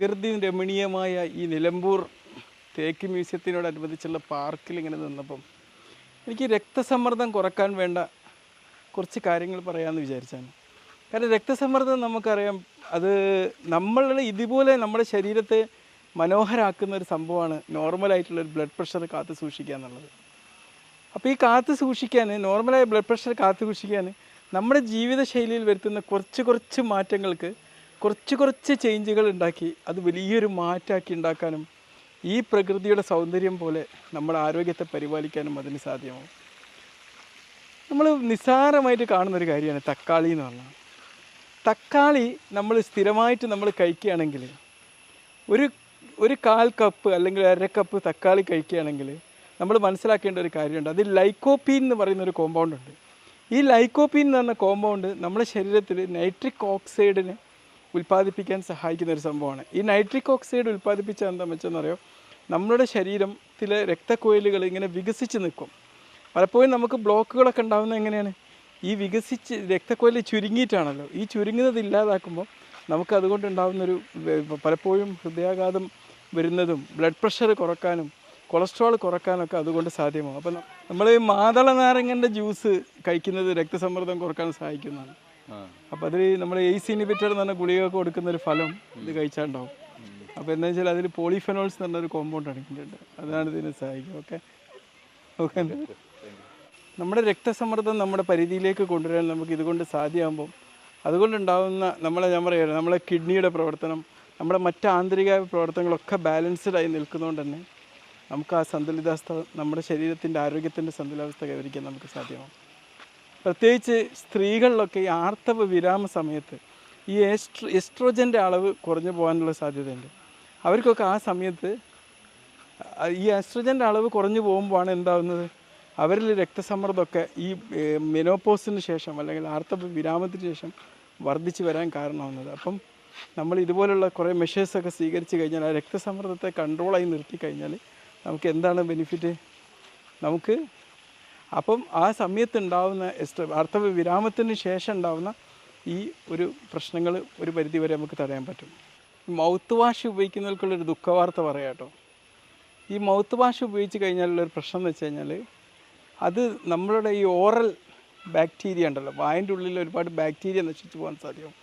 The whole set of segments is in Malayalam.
പ്രകൃതി രമണീയമായ ഈ നിലമ്പൂർ തേക്ക് മ്യൂസിയത്തിനോടനുബന്ധിച്ചുള്ള പാർക്കിൽ ഇങ്ങനെ നിന്നപ്പം എനിക്ക് രക്തസമ്മർദ്ദം കുറയ്ക്കാൻ വേണ്ട കുറച്ച് കാര്യങ്ങൾ പറയാമെന്ന് വിചാരിച്ചാണ്. കാരണം രക്തസമ്മർദ്ദം നമുക്കറിയാം അത് നമ്മൾ ഇതുപോലെ നമ്മുടെ ശരീരത്തെ മനോഹരാക്കുന്ന ഒരു സംഭവമാണ് നോർമലായിട്ടുള്ള ഒരു ബ്ലഡ് പ്രഷർ കാത്തു സൂക്ഷിക്കുക എന്നുള്ളത്. അപ്പോൾ ഈ കാത്തു സൂക്ഷിക്കാൻ നോർമലായ ബ്ലഡ് പ്രഷർ കാത്തു സൂക്ഷിക്കാൻ നമ്മുടെ ജീവിതശൈലിയിൽ വരുത്തുന്ന കുറച്ച് കുറച്ച് മാറ്റങ്ങൾക്ക് കുറച്ച് കുറച്ച് ചേഞ്ചുകൾ ഉണ്ടാക്കി അത് വലിയൊരു മാറ്റാക്കി ഉണ്ടാക്കാനും ഈ പ്രകൃതിയുടെ സൗന്ദര്യം പോലെ നമ്മുടെ ആരോഗ്യത്തെ പരിപാലിക്കാനും അതിന് സാധ്യമാവും. നമ്മൾ നിസ്സാരമായിട്ട് കാണുന്നൊരു കാര്യമാണ് തക്കാളി എന്ന് പറഞ്ഞാൽ. തക്കാളി നമ്മൾ സ്ഥിരമായിട്ട് നമ്മൾ കഴിക്കുകയാണെങ്കിൽ ഒരു ഒരു കാൽ കപ്പ് അല്ലെങ്കിൽ അര കപ്പ് തക്കാളി കഴിക്കുകയാണെങ്കിൽ നമ്മൾ മനസ്സിലാക്കേണ്ട ഒരു കാര്യമുണ്ട്. അതിൽ ലൈക്കോപ്പീൻ എന്ന് പറയുന്ന ഒരു കോമ്പൗണ്ട് ഉണ്ട്. ഈ ലൈക്കോപ്പീൻ എന്ന് പറഞ്ഞ കോമ്പൗണ്ട് നമ്മുടെ ശരീരത്തിൽ നൈട്രിക് ഓക്സൈഡിനെ ഉൽപ്പാദിപ്പിക്കാൻ സഹായിക്കുന്ന ഒരു സംഭവമാണ്. ഈ നൈട്രിക് ഓക്സൈഡ് ഉൽപ്പാദിപ്പിച്ചാൽ എന്താണെന്ന് വെച്ചെന്നറിയോ നമ്മുടെ ശരീരത്തിലെ രക്തക്കുഴലുകൾ ഇങ്ങനെ വികസിച്ച് നിൽക്കും. പലപ്പോഴും നമുക്ക് ബ്ലോക്കുകളൊക്കെ ഉണ്ടാകുന്നത് എങ്ങനെയാണ്? ഈ വികസിച്ച് രക്തക്കുഴൽ ചുരുങ്ങിയിട്ടാണല്ലോ. ഈ ചുരുങ്ങുന്നത് ഇല്ലാതാക്കുമ്പോൾ നമുക്ക് അതുകൊണ്ട് ഉണ്ടാകുന്നൊരു വെ- പലപ്പോഴും ഹൃദയാഘാതം വരുന്നതും ബ്ലഡ് പ്രഷർ കുറക്കാനും കൊളസ്ട്രോൾ കുറക്കാനൊക്കെ അതുകൊണ്ട് സാധ്യമാകും അപ്പം നമ്മൾ മാതള നാരങ്ങന്റെ ജ്യൂസ് കഴിക്കുന്നത് രക്തസമ്മർദ്ദം കുറയ്ക്കാൻ സഹായിക്കുന്നതാണ്. അപ്പോൾ അതിൽ നമ്മൾ എയ്സ് ഇനിബിറ്റർ എന്ന് പറഞ്ഞ ഗുളികയൊക്കെ കൊടുക്കുന്ന ഒരു ഫലം ഇത് കഴിച്ചാണ്ടാവും അപ്പൊ അപ്പോൾ എന്താ വെച്ചാൽ അതിൽ പോളിഫെനോൾസ് എന്ന് പറഞ്ഞൊരു കോമ്പൗണ്ട് അടങ്ങിയിട്ടുണ്ട് അതാണ് ഇതിനെ സഹായിക്കുക. ഓക്കെ ഓക്കെ നമ്മുടെ രക്തസമ്മർദ്ദം നമ്മുടെ പരിധിയിലേക്ക് കൊണ്ടുവരാൻ നമുക്ക് ഇതുകൊണ്ട് സാധ്യമാകുമ്പോൾ അതുകൊണ്ടുണ്ടാകുന്ന നമ്മളെ ഞാൻ പറയുക നമ്മളെ കിഡ്നിയുടെ പ്രവർത്തനം നമ്മുടെ മറ്റ് ആന്തരിക പ്രവർത്തനങ്ങളൊക്കെ ബാലൻസ്ഡ് ആയി നിൽക്കുന്നതുകൊണ്ട് തന്നെ നമുക്ക് ആ സന്തുലിതാവസ്ഥ നമ്മുടെ ശരീരത്തിന്റെ ആരോഗ്യത്തിന്റെ സന്തുലിതാവസ്ഥ കൈവരിക്കാൻ നമുക്ക് സാധ്യമാകും. പ്രത്യേകിച്ച് സ്ത്രീകളിലൊക്കെ ഈ ആർത്തവ വിരാമ സമയത്ത് ഈ എസ്ട്രോ എസ്ട്രോജന്റെ അളവ് കുറഞ്ഞു പോകാനുള്ള സാധ്യതയുണ്ട്. അവർക്കൊക്കെ ആ സമയത്ത് ഈ എസ്ട്രോജന്റെ അളവ് കുറഞ്ഞു പോകുമ്പോഴാണ് എന്താവുന്നത്? അവരിൽ രക്തസമ്മർദ്ദമൊക്കെ ഈ മെനോപ്പോസിന് ശേഷം അല്ലെങ്കിൽ ആർത്തവ വിരാമത്തിന് ശേഷം വർദ്ധിച്ചു വരാൻ കാരണമാകുന്നത് അപ്പം നമ്മൾ ഇതുപോലുള്ള കുറേ മെഷേഴ്സൊക്കെ സ്വീകരിച്ച് കഴിഞ്ഞാൽ ആ രക്തസമ്മർദ്ദത്തെ കൺട്രോളായി നിർത്തി കഴിഞ്ഞാൽ നമുക്ക് എന്താണ് ബെനിഫിറ്റ് നമുക്ക് അപ്പം ആ സമയത്തുണ്ടാവുന്ന എസ്റ്റ അർത്ഥ വിരാമത്തിന് ശേഷം ഉണ്ടാവുന്ന ഈ ഒരു പ്രശ്നങ്ങൾ ഒരു പരിധിവരെ നമുക്ക് തടയാൻ പറ്റും. മൗത്ത് വാഷ് ഉപയോഗിക്കുന്നവർക്കുള്ളൊരു ദുഃഖവാർത്ത പറയാം കേട്ടോ. ഈ മൗത്ത് വാഷ് ഉപയോഗിച്ച് കഴിഞ്ഞാലുള്ളൊരു പ്രശ്നം എന്ന് വെച്ച് കഴിഞ്ഞാൽ അത് നമ്മളുടെ ഈ ഓറൽ ബാക്ടീരിയ ഉണ്ടല്ലോ വായന്റെ ഉള്ളിൽ ഒരുപാട് ബാക്ടീരിയ നശിച്ചു പോകാൻ സാധ്യമാവും.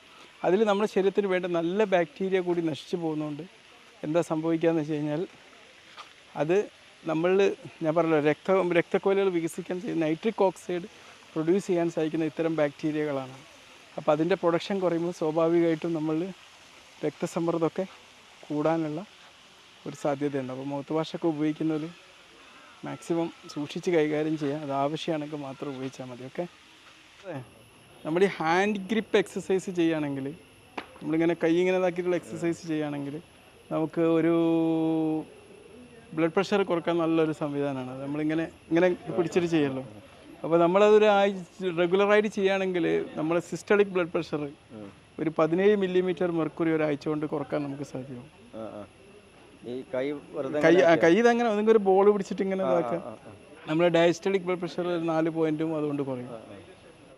അതിൽ നമ്മുടെ ശരീരത്തിന് വേണ്ട നല്ല ബാക്ടീരിയ കൂടി നശിച്ചു പോകുന്നതുകൊണ്ട് എന്താ സംഭവിക്കുക എന്ന് വെച്ച് കഴിഞ്ഞാൽ അത് നമ്മൾ ഞാൻ പറഞ്ഞല്ലോ രക്ത രക്തക്കോലുകൾ വികസിക്കാൻ ചെയ്യുന്ന നൈട്രിക് ഓക്സൈഡ് പ്രൊഡ്യൂസ് ചെയ്യാൻ സാധിക്കുന്ന ഇത്തരം ബാക്ടീരിയകളാണ്. അപ്പോൾ അതിന്റെ പ്രൊഡക്ഷൻ കുറയുമ്പോൾ സ്വാഭാവികമായിട്ടും നമ്മൾ രക്തസമ്മർദ്ദമൊക്കെ കൂടാനുള്ള ഒരു സാധ്യതയുണ്ട്. അപ്പോൾ മൗത്ത് വാഷൊക്കെ ഉപയോഗിക്കുന്നവർ മാക്സിമം സൂക്ഷിച്ച് കൈകാര്യം ചെയ്യുക. അത് ആവശ്യമാണെങ്കിൽ മാത്രം ഉപയോഗിച്ചാൽ മതി. ഓക്കെ? നമ്മൾ ഈ ഹാൻഡ് ഗ്രിപ്പ് എക്സസൈസ് ചെയ്യുകയാണെങ്കിൽ നമ്മളിങ്ങനെ കൈ ഇങ്ങനെ ഇതാക്കിയിട്ടുള്ള എക്സസൈസ് ചെയ്യുകയാണെങ്കിൽ നമുക്ക് ഒരു ബ്ലഡ് പ്രഷർ കുറയ്ക്കാൻ നല്ലൊരു സംവിധാനമാണ്. നമ്മളിങ്ങനെ ഇങ്ങനെ പിടിച്ചിട്ട് ചെയ്യല്ലോ. അപ്പോൾ നമ്മളതൊരു ആഴ്ച റെഗുലറായിട്ട് ചെയ്യുകയാണെങ്കിൽ നമ്മളെ സിസ്റ്റളിക് ബ്ലഡ് പ്രഷർ ഒരു പതിനേഴ് മില്ലിമീറ്റർ മെർക്കുറി ഒരാഴ്ച കൊണ്ട് കുറയ്ക്കാൻ നമുക്ക് സാധ്യമാവും. കൈ കൈ ഇതങ്ങനെ ഒന്നെങ്കിൽ ഒരു ബോൾ പിടിച്ചിട്ട് ഇങ്ങനെ ഇതാക്കാം നമ്മുടെ ഡയസ്റ്റളിക് ബ്ലഡ് പ്രഷർ നാല് പോയിന്റും അതുകൊണ്ട് കുറയും.